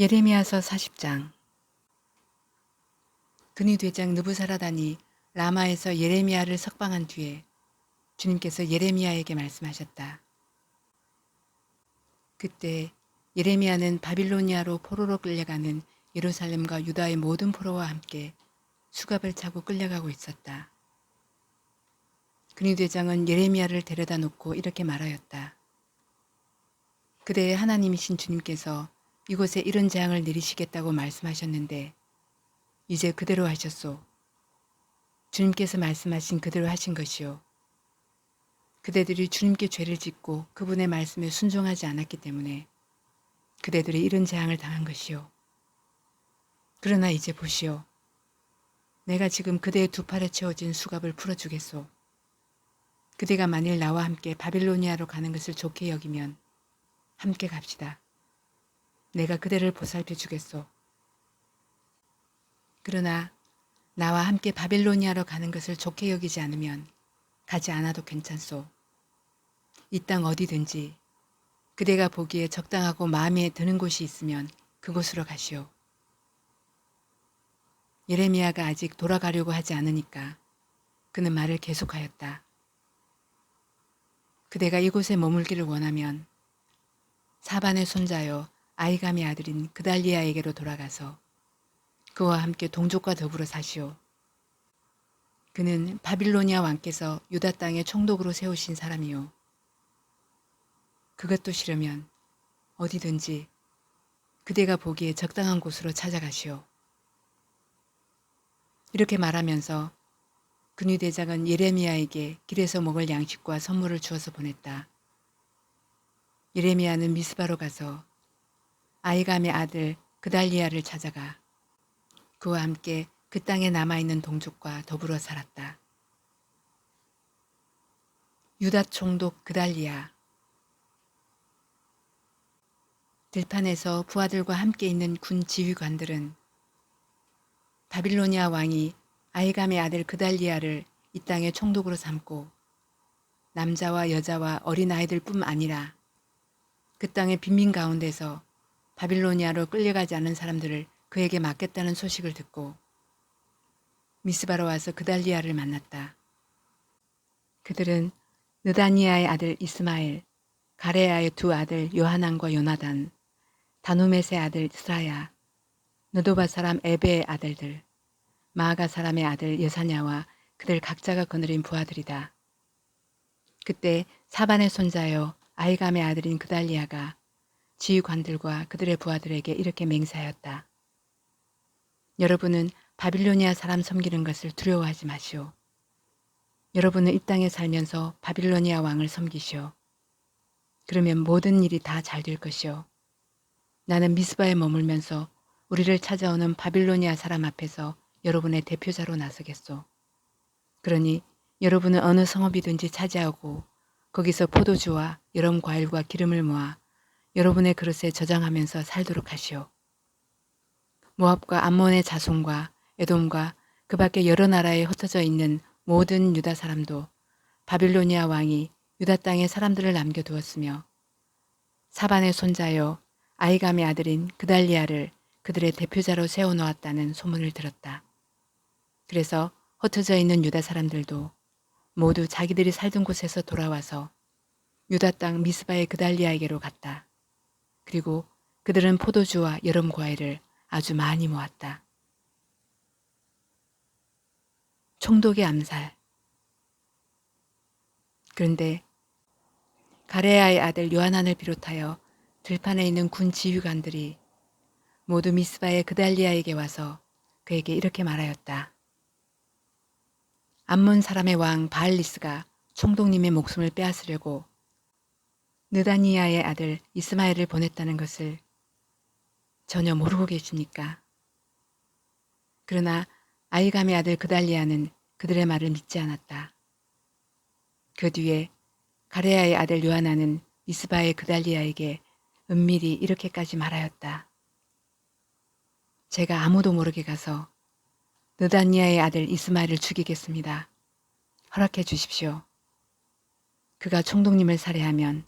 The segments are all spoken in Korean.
예레미야서 40장 근위 대장 느부사라단이 라마에서 예레미야를 석방한 뒤에 주님께서 예레미야에게 말씀하셨다. 그때 예레미야는 바빌로니아로 포로로 끌려가는 예루살렘과 유다의 모든 포로와 함께 수갑을 차고 끌려가고 있었다. 근위 대장은 예레미야를 데려다 놓고 이렇게 말하였다. 그대의 하나님이신 주님께서 이곳에 이런 재앙을 내리시겠다고 말씀하셨는데 이제 그대로 하셨소. 주님께서 말씀하신 그대로 하신 것이요. 그대들이 주님께 죄를 짓고 그분의 말씀에 순종하지 않았기 때문에 그대들이 이런 재앙을 당한 것이요. 그러나 이제 보시오. 내가 지금 그대의 두 팔에 채워진 수갑을 풀어주겠소. 그대가 만일 나와 함께 바빌로니아로 가는 것을 좋게 여기면 함께 갑시다. 내가 그대를 보살펴 주겠소. 그러나 나와 함께 바빌로니아로 가는 것을 좋게 여기지 않으면 가지 않아도 괜찮소. 이 땅 어디든지 그대가 보기에 적당하고 마음에 드는 곳이 있으면 그곳으로 가시오. 예레미야가 아직 돌아가려고 하지 않으니까 그는 말을 계속하였다. 그대가 이곳에 머물기를 원하면 사반의 손자여 아이감의 아들인 그달리아에게로 돌아가서 그와 함께 동족과 더불어 사시오. 그는 바빌로니아 왕께서 유다 땅에 총독으로 세우신 사람이요. 그것도 싫으면 어디든지 그대가 보기에 적당한 곳으로 찾아가시오. 이렇게 말하면서 근위 대장은 예레미야에게 길에서 먹을 양식과 선물을 주어서 보냈다. 예레미야는 미스바로 가서 아이감의 아들 그달리아를 찾아가 그와 함께 그 땅에 남아있는 동족과 더불어 살았다. 유다 총독 그달리아 들판에서 부하들과 함께 있는 군 지휘관들은 바빌로니아 왕이 아이감의 아들 그달리아를 이 땅의 총독으로 삼고 남자와 여자와 어린아이들 뿐 아니라 그 땅의 빈민 가운데서 바빌로니아로 끌려가지 않은 사람들을 그에게 맡겼다는 소식을 듣고 미스바로 와서 그달리아를 만났다. 그들은 느다니아의 아들 이스마엘, 가레아의 두 아들 요하난과 요나단, 다누메스의 아들 스라야, 느도바 사람 에베의 아들들, 마아가 사람의 아들 여사냐와 그들 각자가 거느린 부하들이다. 그때 사반의 손자여 아이감의 아들인 그달리아가 지휘관들과 그들의 부하들에게 이렇게 맹세하였다. 여러분은 바빌로니아 사람 섬기는 것을 두려워하지 마시오. 여러분은 이 땅에 살면서 바빌로니아 왕을 섬기시오. 그러면 모든 일이 다 잘 될 것이오. 나는 미스바에 머물면서 우리를 찾아오는 바빌로니아 사람 앞에서 여러분의 대표자로 나서겠소. 그러니 여러분은 어느 성읍이든지 차지하고 거기서 포도주와 여름 과일과 기름을 모아 여러분의 그릇에 저장하면서 살도록 하시오. 모압과 암몬의 자손과 에돔과 그 밖에 여러 나라에 흩어져 있는 모든 유다 사람도 바빌로니아 왕이 유다 땅에 사람들을 남겨두었으며 사반의 손자여 아이감의 아들인 그달리아를 그들의 대표자로 세워놓았다는 소문을 들었다. 그래서 흩어져 있는 유다 사람들도 모두 자기들이 살던 곳에서 돌아와서 유다 땅 미스바의 그달리아에게로 갔다. 그리고 그들은 포도주와 여름 과일을 아주 많이 모았다. 총독의 암살. 그런데 가레아의 아들 요하난을 비롯하여 들판에 있는 군 지휘관들이 모두 미스바의 그달리아에게 와서 그에게 이렇게 말하였다. 암몬 사람의 왕 바알리스가 총독님의 목숨을 빼앗으려고 느다니아의 아들 이스마엘을 보냈다는 것을 전혀 모르고 계십니까? 그러나 아이감의 아들 그달리아는 그들의 말을 믿지 않았다. 그 뒤에 가레아의 아들 요하나는 이스바의 그달리아에게 은밀히 이렇게까지 말하였다. 제가 아무도 모르게 가서 느다니아의 아들 이스마엘을 죽이겠습니다. 허락해 주십시오. 그가 총독님을 살해하면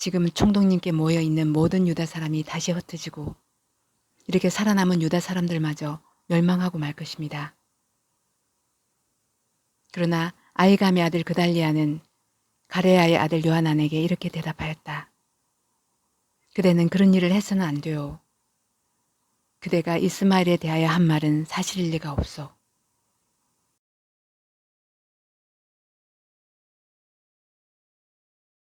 지금 총독님께 모여 있는 모든 유다 사람이 다시 흩어지고 이렇게 살아남은 유다 사람들마저 멸망하고 말 것입니다. 그러나 아이감의 아들 그달리아는 가레아의 아들 요하난에게 이렇게 대답하였다. 그대는 그런 일을 해서는 안 돼요. 그대가 이스마엘에 대하여 한 말은 사실일 리가 없어.